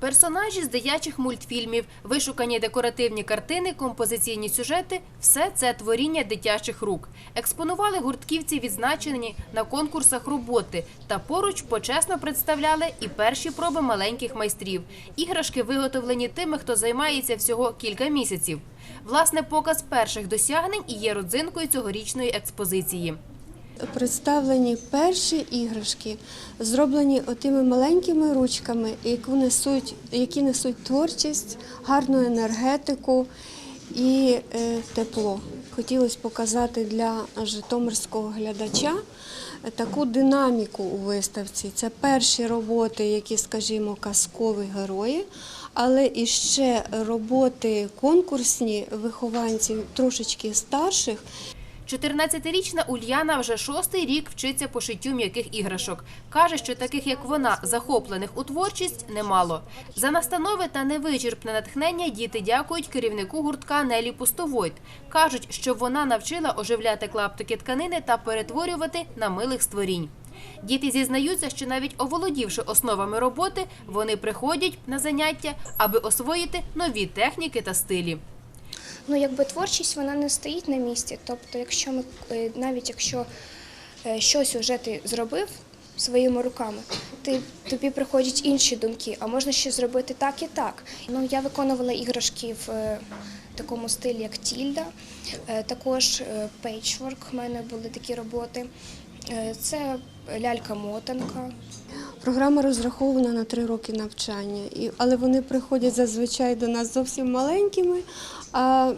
Персонажі з дитячих мультфільмів, вишукані декоративні картини, композиційні сюжети все це творіння дитячих рук. Експонували гуртківці відзначені на конкурсах роботи та поруч почесно представляли і перші проби маленьких майстрів. Іграшки виготовлені тими, хто займається всього кілька місяців. Власне, показ перших досягнень і є родзинкою цьогорічної експозиції. Представлені перші іграшки, зроблені отими маленькими ручками, які несуть, які несуть творчість, гарну енергетику і е, тепло. Хотілося показати для житомирського глядача таку динаміку у виставці. Це перші роботи, які, скажімо, казкові герої, але і ще роботи конкурсні вихованців трошечки старших. 14-річна Ульяна вже шостий рік вчиться пошиттю м'яких іграшок. Каже, що таких як вона, захоплених у творчість, немало. За настанови та невичерпне натхнення діти дякують керівнику гуртка Нелі Пустовойт. Кажуть, що вона навчила оживляти клаптики тканини та перетворювати на милих створінь. Діти зізнаються, що навіть оволодівши основами роботи, вони приходять на заняття, аби освоїти нові техніки та стилі. Ну, якби творчість вона не стоїть на місці. Тобто, якщо ми е, навіть якщо е, щось вже ти зробив своїми руками, ти тобі приходять інші думки, а можна ще зробити так і так. Ну я виконувала іграшки в е, такому стилі, як тільда, також пейчворк. У мене були такі роботи. Це лялька-мотанка. Програма розрахована на три роки навчання, але вони приходять зазвичай до нас зовсім маленькими, а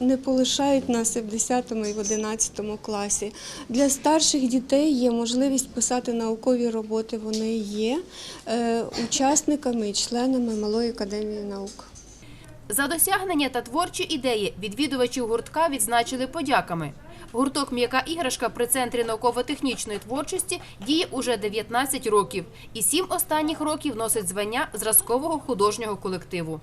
не полишають нас і в 10 і в 11 класі. Для старших дітей є можливість писати наукові роботи. Вони є е, учасниками і членами Малої академії наук. За досягнення та творчі ідеї відвідувачів гуртка відзначили подяками. Гурток М'яка іграшка при центрі науково-технічної творчості діє уже 19 років, і сім останніх років носить звання зразкового художнього колективу.